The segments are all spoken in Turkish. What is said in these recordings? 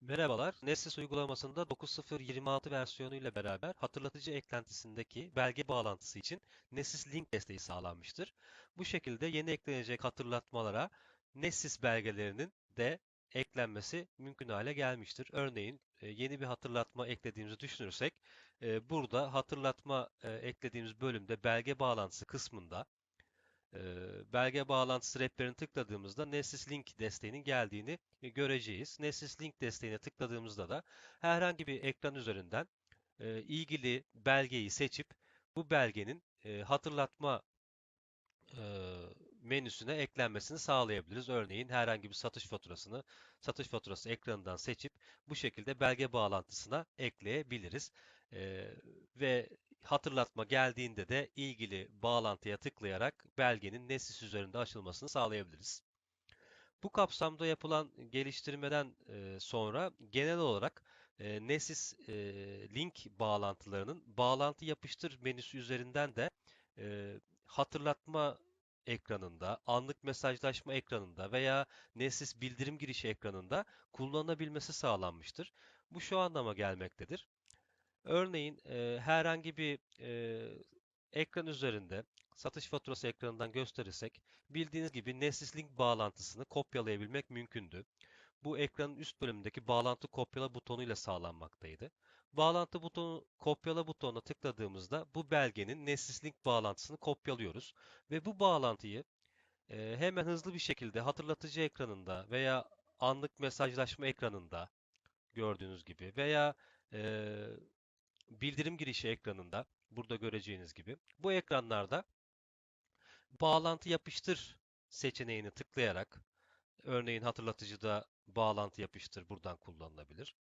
Merhabalar. Nessis uygulamasında 9.0.26 versiyonu ile beraber hatırlatıcı eklentisindeki belge bağlantısı için Nessis Link desteği sağlanmıştır. Bu şekilde yeni eklenecek hatırlatmalara Nessis belgelerinin de eklenmesi mümkün hale gelmiştir. Örneğin e, yeni bir hatırlatma eklediğimizi düşünürsek e, burada hatırlatma e, eklediğimiz bölümde belge bağlantısı kısmında belge bağlantısı rehberini tıkladığımızda Nessis Link desteğinin geldiğini e, göreceğiz. Nessis Link desteğine tıkladığımızda da herhangi bir ekran üzerinden e, ilgili belgeyi seçip bu belgenin e, hatırlatma menüsüne eklenmesini sağlayabiliriz. Örneğin herhangi bir satış faturasını satış faturası ekranından seçip bu şekilde belge bağlantısına ekleyebiliriz. E, ve hatırlatma geldiğinde de ilgili bağlantıya tıklayarak belgenin Nessis üzerinde açılmasını sağlayabiliriz. Bu kapsamda yapılan geliştirmeden e, sonra genel olarak e, Nessis e, link bağlantılarının bağlantı yapıştır menüsü üzerinden de hatırlatma ekranında, anlık mesajlaşma ekranında veya Nessis bildirim girişi ekranında kullanılabilmesi sağlanmıştır. Bu şu anlama gelmektedir. Örneğin e, herhangi bir e, ekran üzerinde satış faturası ekranından gösterirsek bildiğiniz gibi Nessis Link bağlantısını kopyalayabilmek mümkündü. Bu ekranın üst bölümündeki bağlantı kopyala butonuyla sağlanmaktaydı. Bağlantı butonu kopyala butonuna tıkladığımızda bu belgenin Nessis Link bağlantısını kopyalıyoruz ve bu bağlantıyı e, hemen hızlı bir şekilde hatırlatıcı ekranında veya anlık mesajlaşma ekranında gördüğünüz gibi veya e, bildirim girişi ekranında burada göreceğiniz gibi bu ekranlarda bağlantı yapıştır seçeneğini tıklayarak örneğin hatırlatıcıda bağlantı yapıştır buradan kullanılabilir.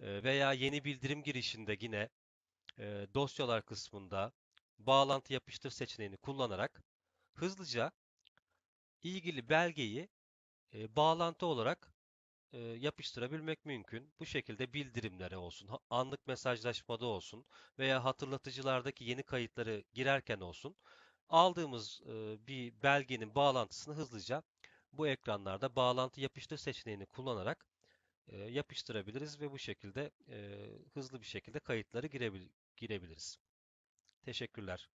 E, veya yeni bildirim girişinde yine e, dosyalar kısmında bağlantı yapıştır seçeneğini kullanarak hızlıca ilgili belgeyi e, bağlantı olarak e, yapıştırabilmek mümkün. Bu şekilde bildirimlere olsun, anlık mesajlaşmada olsun veya hatırlatıcılardaki yeni kayıtları girerken olsun aldığımız e, bir belgenin bağlantısını hızlıca bu ekranlarda bağlantı yapıştır seçeneğini kullanarak e, yapıştırabiliriz ve bu şekilde hızlı bir şekilde kayıtları girebil girebiliriz. Teşekkürler.